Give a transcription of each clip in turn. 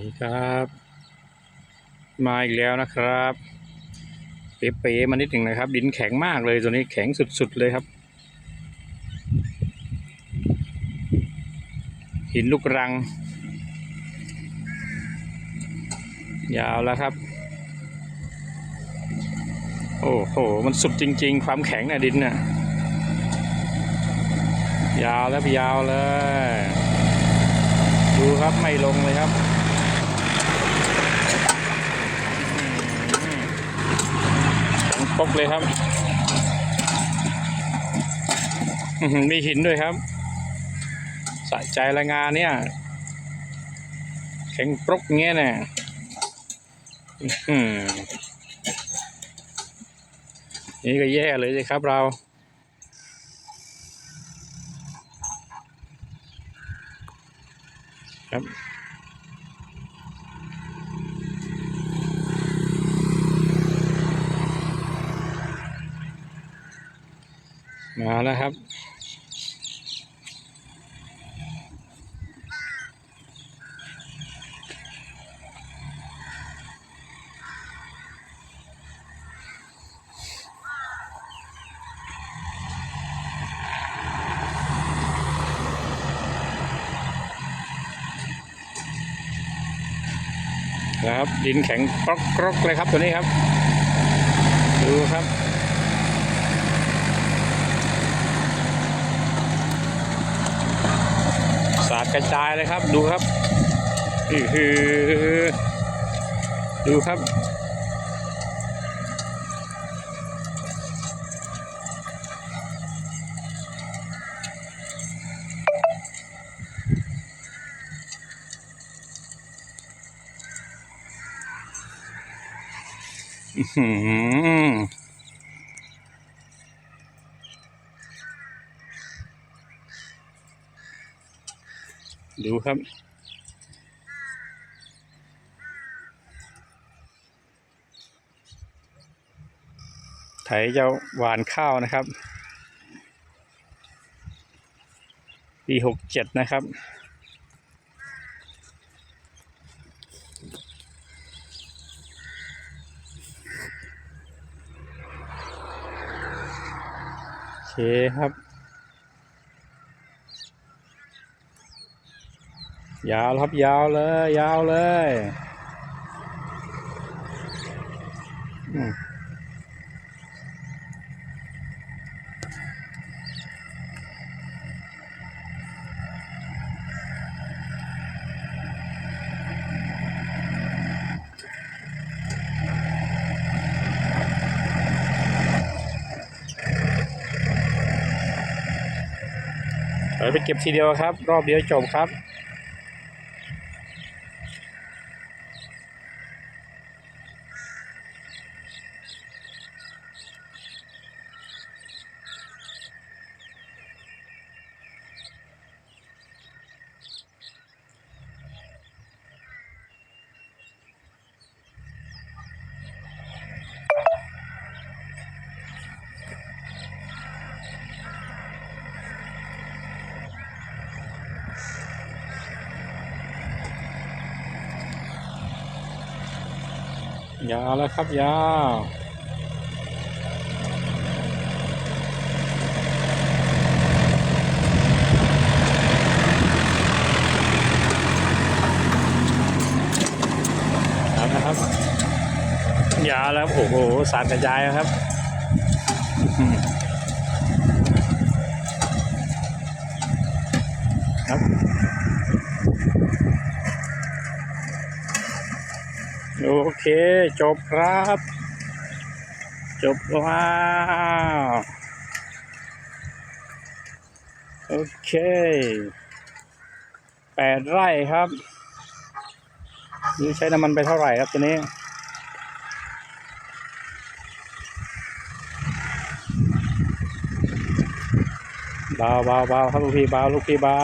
ีครับ มาอีกแล้วนะครับเป๊ะๆมานิดหนึ่งนะครับ ดินแข็งมากเลยตัวนี้แข็งสุดๆเลยครับ หินลูกรัง ยาวแล้วครับ โอ้โห มันสุดจริง ๆ ความแข็งน่ะดินน่ะยาวแล้วยาวเลย ดูครับไม่ลงเลยครับ แข็งปกเลยครับอื้อหือมีหินด้วยครับสะใจละงานเนี่ยแข็งปรกเงี้ยเนี่ยอื้อหือนี่ก็แย่เลยสิครับเรา ครับ มาแล้วครับ นะครับ ดินแข็งกรอกกรกเลยครับตัวนี้ครับ ดูครับ สาดกระจายเลยครับ ดูครับอือหือดูครับ อื้อ ดูครับ ไถจะหวานข้าวนะครับ ปีหกเจ็ดนะครับโอเคครับ ยาวครับยาวเลย ยาวเลยไปเก็บทีเดียวครับ รอบเดียวจบครับ ยาวแล้วครับยาวนะครับ ยาวแล้วโอ้โหสารกระจายครับครับ โอเค จบครับ จบว้าวโอเคแปดไร่ครับนี่ใช้น้ำมันไปเท่าไหร่ครับตัวนี้เบาเบาเบาครับลูกพี่เบาลูกพี่เบา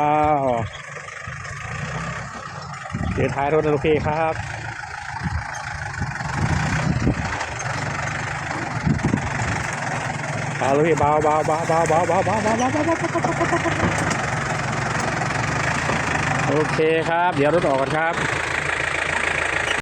เดี๋ยวท้ายรถนะลูกพี่ครับ เบาเลยเบาเบาเบาเบาเบาเบาเบาเบาเบาเบาเบาโอเคครับ เดี๋ยวรถออกกันครับ